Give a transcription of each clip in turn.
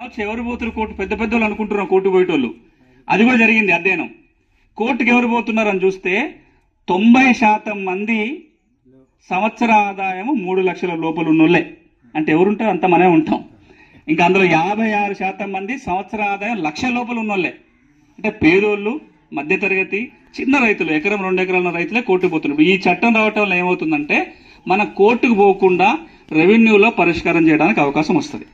ఎవరు పోతున్నారు కోర్టు? పెద్ద పెద్ద వాళ్ళు అనుకుంటున్నారు కోర్టు పోయేటోళ్ళు. అది కూడా జరిగింది అధ్యయనం. కోర్టుకి ఎవరు పోతున్నారు అని చూస్తే తొంభై శాతం మంది సంవత్సర ఆదాయం మూడు లక్షల లోపల ఉన్నోళ్ళే. అంటే ఎవరుంటారు? అంత మనమే ఉంటాం. ఇంకా అందులో యాభై ఆరు శాతం మంది సంవత్సర ఆదాయం లక్ష లోపల ఉన్నోళ్ళే. అంటే పేదోళ్ళు మధ్యతరగతి చిన్న రైతులు ఎకరం రెండు ఎకరాల రైతులే కోర్టుకు పోతున్నారు. ఈ చట్టం రావటం వల్ల ఏమవుతుందంటే మన కోర్టుకు పోకుండా రెవెన్యూలో పరిష్కారం చేయడానికి అవకాశం వస్తుంది.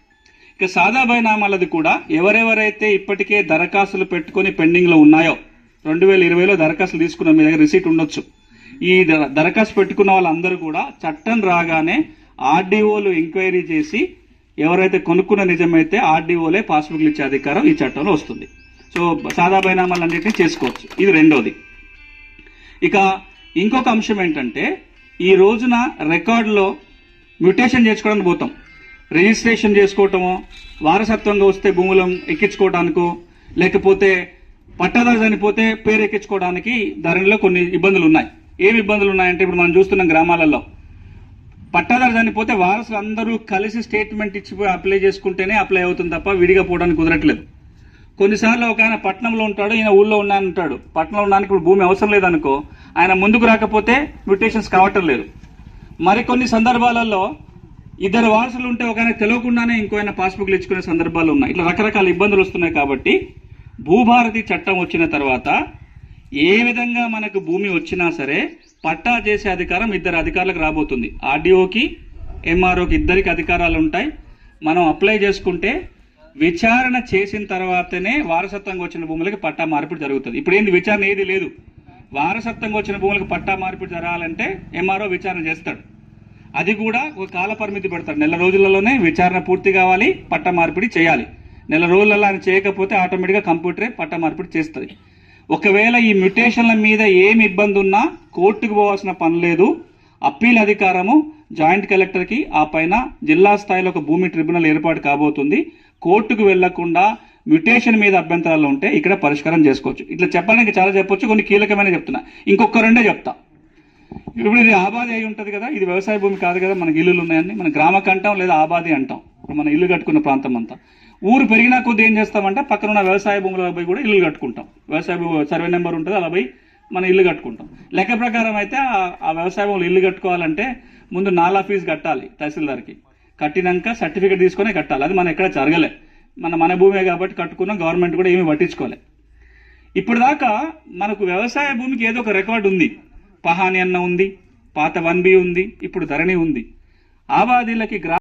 ఇక సాదా బైనామాలది కూడా ఎవరెవరైతే ఇప్పటికే దరఖాస్తులు పెట్టుకొని పెండింగ్లో ఉన్నాయో రెండు వేల ఇరవైలో దరఖాస్తులు తీసుకున్న మీ దగ్గర రిసీట్ ఉండొచ్చు. ఈ ద- దరఖాస్తు పెట్టుకున్న వాళ్ళందరూ కూడా చట్టం రాగానే ఆర్డీఓలు ఎంక్వైరీ చేసి ఎవరైతే కొనుక్కున్న నిజమైతే ఆర్డీఓలే పాస్బుక్లు ఇచ్చే అధికారం ఈ చట్టంలో వస్తుంది. సో సాదా బైనామాలన్నింటినీ చేసుకోవచ్చు. ఇది రెండోది. ఇక ఇంకొక అంశం ఏంటంటే ఈ రోజున రికార్డులో మ్యూటేషన్ చేసుకోవడానికి పోతాం. రిజిస్ట్రేషన్ చేసుకోవటము వారసత్వంగా వస్తే భూములం ఎక్కించుకోవడానికో లేకపోతే పట్టాదారు చనిపోతే పేరు ఎక్కించుకోవడానికి ధరణిలో కొన్ని ఇబ్బందులు ఉన్నాయి ఏమి ఇబ్బందులు ఉన్నాయంటే ఇప్పుడు మనం చూస్తున్నాం గ్రామాలలో. పట్టాదారు చనిపోతే వారసులు అందరూ కలిసి స్టేట్మెంట్ ఇచ్చిపోయి అప్లై చేసుకుంటేనే అప్లై అవుతుంది తప్ప విడిగా పోవడానికి కుదరట్లేదు. కొన్నిసార్లు ఒక ఆయన పట్టణంలో ఉంటాడు ఈయన ఊళ్ళో ఉన్నాను ఉంటాడు. పట్టణంలో ఉన్నానికి ఇప్పుడు భూమి అవసరం లేదనుకో ఆయన ముందుకు రాకపోతే మ్యూటేషన్స్ కావటం లేదు. మరికొన్ని సందర్భాలలో ఇద్దరు వారసులు ఉంటే ఒక ఆయన తెలియకుండానే ఇంకో ఆయన పాస్బుక్లు ఇచ్చుకునే సందర్భాలు ఉన్నాయి. ఇట్లా రకరకాల ఇబ్బందులు వస్తున్నాయి కాబట్టి భూభారతి చట్టం వచ్చిన తర్వాత ఏ విధంగా మనకు భూమి వచ్చినా సరే పట్టా చేసే అధికారం ఇద్దరు అధికారులకు రాబోతుంది. ఆర్డీఓకి ఎంఆర్ఓకి ఇద్దరికి అధికారాలు ఉంటాయి. మనం అప్లై చేసుకుంటే విచారణ చేసిన తర్వాతనే వారసత్వంగా వచ్చిన భూములకి పట్టా మార్పిడి జరుగుతుంది. ఇప్పుడు ఏంది విచారణ ఏది లేదు? వారసత్వంగా వచ్చిన భూములకు పట్టా మార్పిడి జరగాలంటే ఎంఆర్ఓ విచారణ చేస్తాడు. అది కూడా ఒక కాల పరిమితి పెడతారు. నెల రోజులలోనే విచారణ పూర్తి కావాలి పట్ట మార్పిడి చేయాలి. నెల రోజులలో ఆయన చేయకపోతే ఆటోమేటిక్గా కంప్యూటరే పట్ట మార్పిడి చేస్తుంది. ఒకవేళ ఈ మ్యుటేషన్ల మీద ఏమి ఇబ్బంది ఉన్నా కోర్టుకు పోవాల్సిన పని లేదు. అప్పీల్ అధికారము జాయింట్ కలెక్టర్కి ఆ పైన జిల్లా స్థాయిలో ఒక భూమి ట్రిబ్యునల్ ఏర్పాటు కాబోతుంది. కోర్టుకు వెళ్ళకుండా మ్యుటేషన్ మీద అభ్యంతరాలు ఉంటే ఇక్కడ పరిష్కారం చేసుకోవచ్చు. ఇట్లా చెప్పడానికి చాలా చెప్పొచ్చు కొన్ని కీలకమైన చెప్తున్నా. ఇంకొక రెండే చెప్తా. ఇప్పుడు ఇది ఆబాది అయి ఉంటుంది కదా ఇది వ్యవసాయ భూమి కాదు కదా మనకి ఇల్లులు ఉన్నాయని మన గ్రామకు అంటాం లేదా ఆబాది అంటాం. ఇప్పుడు మన ఇల్లు కట్టుకున్న ప్రాంతం అంతా. ఊరు పెరిగినా కొద్ది ఏం చేస్తామంటే పక్కన ఉన్న వ్యవసాయ భూముల పోయి కూడా ఇల్లు కట్టుకుంటాం. వ్యవసాయ సర్వే నెంబర్ ఉంటుంది అలా పోయి మన ఇల్లు కట్టుకుంటాం. లెక్క ప్రకారం అయితే ఆ- వ్యవసాయ భూములు ఇల్లు కట్టుకోవాలంటే ముందు నాలా ఫీజు కట్టాలి తహసీల్దార్కి. కట్టినాక సర్టిఫికేట్ తీసుకొని కట్టాలి. అది మనం ఎక్కడ జరగలే. మన మన భూమే కాబట్టి కట్టుకున్న గవర్నమెంట్ కూడా ఏమీ పట్టించుకోలే. ఇప్పుడు దాకా మనకు వ్యవసాయ భూమికి ఏదో ఒక రికార్డు ఉంది. పహాని అన్న ఉంది పాత వన్ బి ఉంది ఇప్పుడు ధరణి ఉంది. ఆవాదీలకి గ్రా